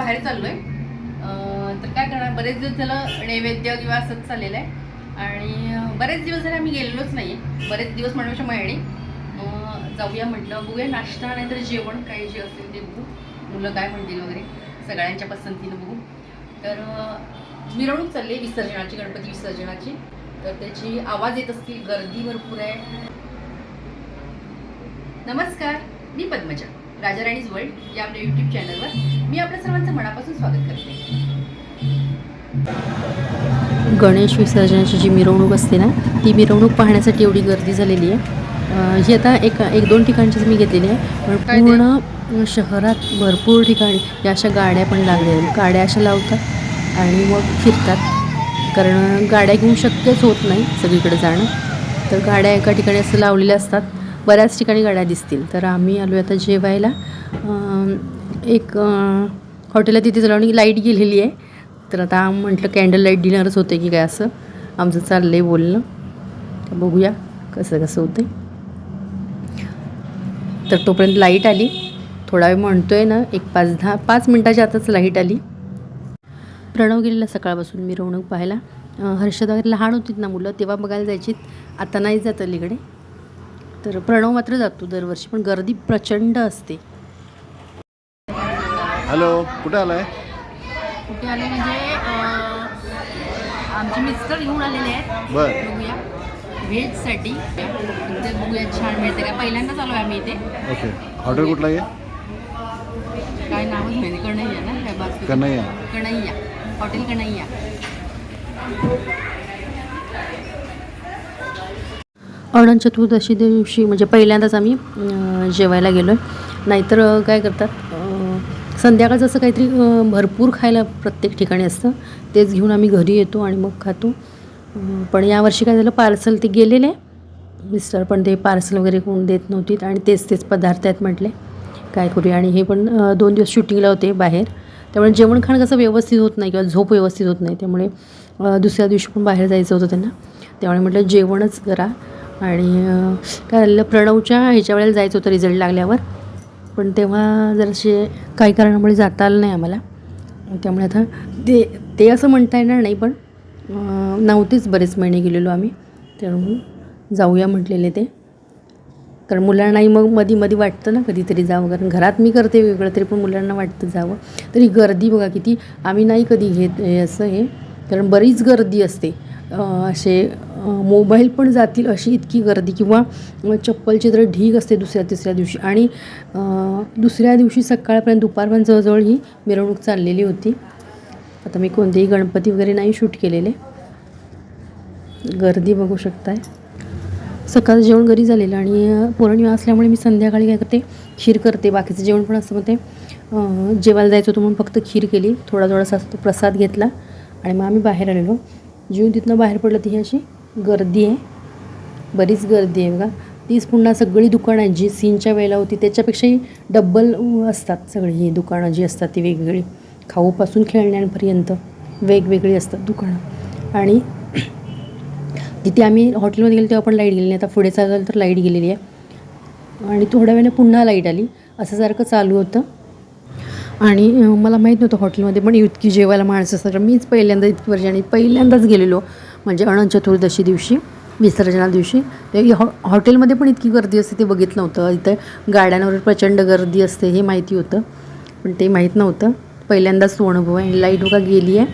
बाहेर चाललोय. तर काय करणार बरेच दिवस झालं नैवेद्य किंवा असंच चाललेलं आहे. आणि बरेच दिवस झाले आम्ही गेलेलोच नाही बरेच दिवस म्हणण्यापेक्षा महिने मग जाऊया म्हटलं बघूया नाश्ता नाहीतर जेवण काय जे असेल ते बघू. मुलं काय म्हणतील वगैरे सगळ्यांच्या पसंतीनं बघू. तर मिरवणूक चालली आहे विसर्जनाची गणपती विसर्जनाची. तर त्याची आवाज येत असतील गर्दी भरपूर आहे. नमस्कार मी पद्मजा. राजा राणीज वर्ल्ड या आपल्या यूट्यूब चॅनलवर मी आपल्या सर्वांचं मनापासून स्वागत करते. गणेश विसर्जनाची जी मिरवणूक असते ना ती मिरवणूक पाहण्यासाठी एवढी गर्दी झालेली आहे. ही आता एक एक दोन ठिकाणचीच मी घेतलेली आहे पण? पूर्ण शहरात भरपूर ठिकाणी या अशा गाड्या पण लागलेल्या आहेत. गाड्या अशा लावतात आणि मग फिरतात. कारण गाड्या घेऊन शक्यच होत नाही सगळीकडे जाणं. तर गाड्या एका ठिकाणी असं लावलेल्या असतात बऱ्याच ठिकाणी गाड्या दिसतील. तर आम्ही आलो आता जेवायला. एक हॉटेलला तिथे चालू आणि लाइट गेलेली आहे. तर आता म्हटलं कॅन्डल लाइट डिनरच होते की काय असं. आमचं चाललं आहे बोलणं. तर बघूया कसं कसं होतं तर तोपर्यंत लाइट आली. थोडा वेळ म्हणतो आहे ना एक पाच दहा पाच मिनटाच्या आताच लाइट आली. प्रणव गेलेला सकाळपासून मिरवणूक पाहायला. हर्षद वगैरे लहान होतीत ना मुलं तेव्हा बघायला जायची आता नाही जात अलीकडे. तर प्रणव मात्र जातो दरवर्षी पण गर्दी प्रचंड असते. हॅलो कुठे आलाय? कुठे आले म्हणजे आमचे मिस्टर घेऊन आलेले आहेत. बर. बघूया. व्हेजसाठी ते बघूया छान मिळते का? पहिल्यांदाच आलो आहे आम्ही इथे. ओके. हॉटेल कुठला आहे? काय नावच माहिती कणैया ना? काय कन्हैया. कणैया हॉटेल कणैया अनंत चतुर्दशी दिवशी म्हणजे पहिल्यांदाच आम्ही जेवायला गेलो आहे नाहीतर काय करतात संध्याकाळचं असं काहीतरी भरपूर खायला प्रत्येक ठिकाणी असतं. तेच घेऊन आम्ही घरी येतो आणि मग खातो. पण यावर्षी काय झालं पार्सल ते गेलेले. मिस्टर पण ते पार्सल वगैरे कोण देत नव्हती आणि तेच तेच पदार्थ आहेत म्हटले. काय करूया? आणि हे पण दोन दिवस शूटिंगला होते बाहेर. त्यामुळे जेवण खाणं कसं व्यवस्थित होत नाही किंवा झोप व्यवस्थित होत नाही. त्यामुळे दुसऱ्या दिवशी पण बाहेर जायचं होतं त्यांना. त्यामुळे म्हटलं जेवणच करा. आणि काय झालेलं प्रणवच्या ह्याच्या वेळेला जायचं होतं रिझल्ट लागल्यावर. पण तेव्हा जरासे काही कारणामुळे जाता आलं नाही आम्हाला. त्यामुळे आता ते ते असं म्हणता येणार नाही पण नव्हतेच बरेच महिने गेलेलो आम्ही. त्यामुळे जाऊया म्हटलेले ते. कारण मुलांनाही मग मधी मधी वाटतं ना कधीतरी जावं. कारण घरात मी करते वेगळं तरी पण मुलांना वाटतं जावं. तरी गर्दी बघा किती आम्ही नाही कधी घेत असं हे. कारण बरीच गर्दी असते. असे मोबाईल पण जातील अशी इतकी गर्दी किंवा चप्पलची तर ढीग असते दुसऱ्या तिसऱ्या दिवशी. आणि दुसऱ्या दिवशी सकाळपर्यंत दुपारपर्यंत जवळजवळ ही मिरवणूक चाललेली होती. आता मी कोणतेही गणपती वगैरे नाही शूट केलेले. गर्दी बघू शकताय. सकाळचं जेवण घरी झालेलं आणि पौर्णिमा असल्यामुळे मी संध्याकाळी काय करते खीर करते. बाकीचं जेवण पण असं मग ते जेवायला जायचं होतं म्हणून फक्त खीर केली. थोडा थोडासा तो प्रसाद घेतला आणि मग आम्ही बाहेर आलेलो. जेवून तिथनं बाहेर पडलं ती अशी. गर्दी आहे. बरीच गर्दी आहे बघा. तीच पुन्हा सगळी दुकानं आहेत जी सीनच्या वेळेला होती त्याच्यापेक्षाही डब्बल असतात सगळी ही दुकानं जी असतात ती वेगवेगळी. खाऊपासून खेळण्यांपर्यंत वेगवेगळी असतात दुकानं. आणि तिथे आम्ही हॉटेलमध्ये गेलो तेव्हा पण लाइट गेली नाही. आता पुढे चाललं तर लाइट गेलेली आहे. आणि थोड्या वेळाने पुन्हा लाइट आली. असं सारखं चालू होतं. आणि मला माहीत नव्हतं हॉटेलमध्ये पण इतकी जेवायला माणसं असतात. मीच पहिल्यांदा इतकी वर्षी आणि पहिल्यांदाच गेलेलो म्हणजे अनंत चतुर्दशी दिवशी विसर्जना दिवशी. ते हॉ हॉटेलमध्ये पण इतकी गर्दी असते ते बघितलं नव्हतं. इथं गाड्यांवर प्रचंड गर्दी असते हे माहिती होतं पण ते माहीत नव्हतं. पहिल्यांदाच तो अनुभव आहे. लाइट बघा गेली आहे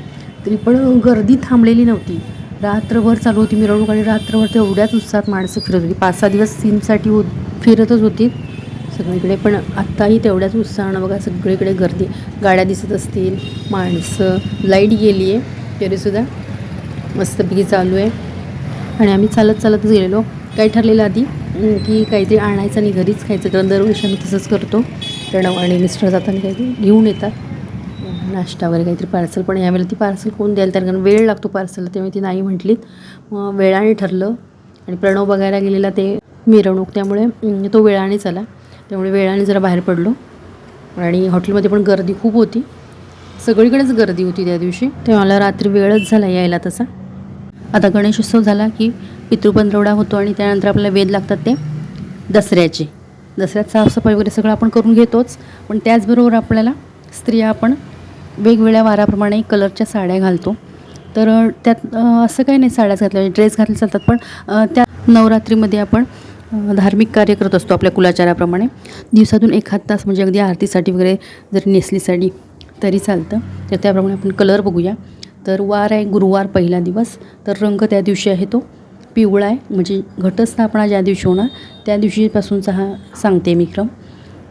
तरी पण गर्दी थांबलेली नव्हती. रात्रभर चालू होती मिरवणूक आणि रात्रभर तेवढ्याच उत्साहात माणसं फिरत होती. पाच सहा दिवस सीनसाठी हो फिरतच होती. सगळीकडे. पण आत्ताही तेवढ्याच उत्साहानं बघा सगळीकडे गर्दी. गाड्या दिसत असतील माणसं. लाइट गेली आहे तरीसुद्धा मस्तपैकी चालू आहे आणि आम्ही चालत चालतच गेलेलो. काय ठरलेलं आधी की काहीतरी आणायचं आणि घरीच खायचं. कारण दरवर्षी आम्ही तसंच करतो. प्रणव आणि मिस्टर जाताना काहीतरी घेऊन येतात. नाश्ता वगैरे काहीतरी पार्सल. पण यावेळेला ती पार्सल कोण द्यायला तर कारण वेळ लागतो पार्सलला तेव्हा ती नाही म्हटलीत. मग वेळाने ठरलं. आणि प्रणव बघायला गेलेला ते मिरवणूक. त्यामुळे तो वेळानेच आला. त्यामुळे वेळाने जरा बाहेर पडलो. आणि हॉटेलमध्ये पण गर्दी खूप होती. सगळीकडेच गर्दी होती त्या दिवशी. तेव्हा मला रात्री वेळच झाला यायला तसा. आता गणेशोत्सव झाला की पितृपंधरवडा होतो आणि त्यानंतर आपल्याला वेध लागतात ते दसऱ्याचे. दसऱ्यात साफसफाई वगैरे सगळं आपण करून घेतोच. पण त्याचबरोबर आपल्याला स्त्रिया आपण वेगवेगळ्या वाराप्रमाणे कलरच्या साड्या घालतो. तर त्यात असं काही नाही साड्याच घातल्या. ड्रेस घातले चालतात. पण त्या नवरात्रीमध्ये आपण धार्मिक कार्य करत असतो आपल्या कुलाचाराप्रमाणे. दिवसातून एखाद तास म्हणजे अगदी आरतीसाठी वगैरे जर नेसली साडी तरी चालतं. तर त्याप्रमाणे आपण कलर बघूया. तर वार आहे गुरुवार पहिला दिवस. तर रंग त्या दिवशी आहे तो पिवळा आहे. म्हणजे घटस्थापना ज्या दिवशी होणार त्या दिवशीपासूनचा हा सांगते मी क्रम.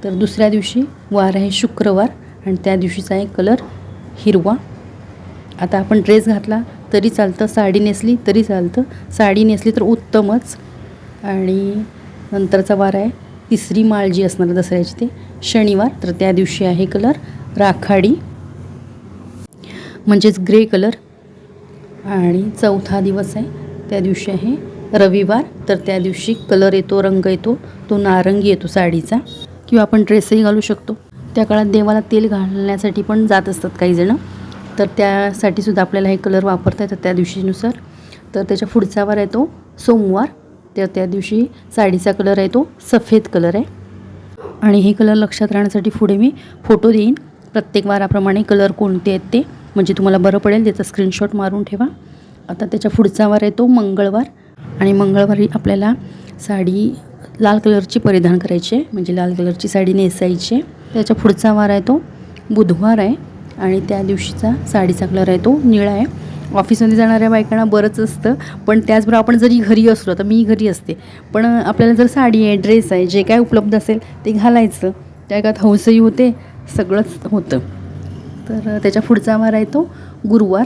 तर दुसऱ्या दिवशी वार आहे शुक्रवार आणि त्या दिवशीचा आहे कलर हिरवा. आता आपण ड्रेस घातला तरी चालतं. साडी नेसली तरी चालतं. साडी नेसली तर उत्तमच. आणि नंतरचा वार आहे. तिसरी माळ जी असणार दसऱ्याची ते शनिवार. तर त्या दिवशी आहे कलर राखाडी. म्हणजेच ग्रे कलर आणि चौथा दिवस आहे. त्या दिवशी आहे रविवार. तर त्या दिवशी कलर येतो रंग येतो तो नारंगी येतो साडीचा. किंवा आपण ड्रेसही घालू शकतो. त्या काळात देवाला तेल घालण्यासाठी पण जात असतात काही जणं. तर त्यासाठी सुद्धा आपल्याला हे कलर वापरता येतात त्या दिवशीनुसार. तर त्याच्या पुढचा वार येतो सोमवार. तर त्या दिवशी साडीचा कलर आहे तो सफेद कलर आहे. आणि हे कलर लक्षात राहण्यासाठी पुढे मी फोटो देईन. प्रत्येक वाराप्रमाणे कलर कोणते आहेत ते म्हणजे तुम्हाला बरं पडेल त्याचा स्क्रीनशॉट मारून ठेवा. आता त्याच्या पुढचा वार आहे तो मंगळवार. आणि मंगळवारी आपल्याला साडी लाल कलरची परिधान करायची आहे म्हणजे लाल कलरची साडी नेसायची आहे. त्याच्या पुढचा वार आहे तो बुधवार आहे. आणि त्या दिवशीचा साडीचा कलर आहे तो निळा आहे. ऑफिसमध्ये जाणाऱ्या बायकांना बरंच असतं. पण त्याचबरोबर आपण जरी घरी असलो तर मी घरी असते. पण आपल्याला जर साडी आहे ड्रेस आहे जे काय उपलब्ध असेल ते घालायचं. त्या एकात हौसही होते सगळंच होतं. तर त्याच्या पुढचा वार आहे तो गुरुवार.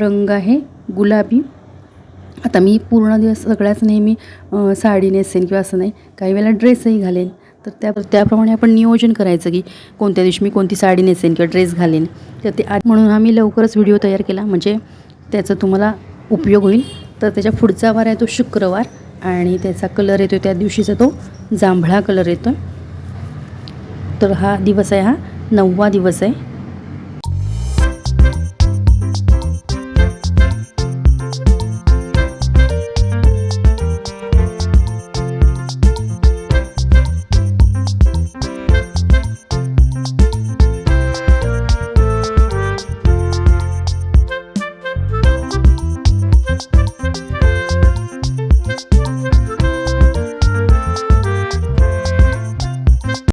रंग आहे गुलाबी. आता मी पूर्ण दिवस सगळ्याच नेहमी साडी नेसेन किंवा असं नाही काही वेळेला ड्रेसही घालेन. तर त्या त्याप्रमाणे आपण नियोजन करायचं की कोणत्या दिवशी मी कोणती साडी नेसेन किंवा ड्रेस घालेन. तर ते आज म्हणून आम्ही लवकरच व्हिडिओ तयार केला. म्हणजे त्याचा तुम्हाला उपयोग होईल. तर त्याच्या पुढचा वार आहे तो शुक्रवार आणि त्याचा कलर येतो त्या दिवशीचा तो जांभळा कलर येतो तर हा दिवस आहे हा नववा दिवस आहे.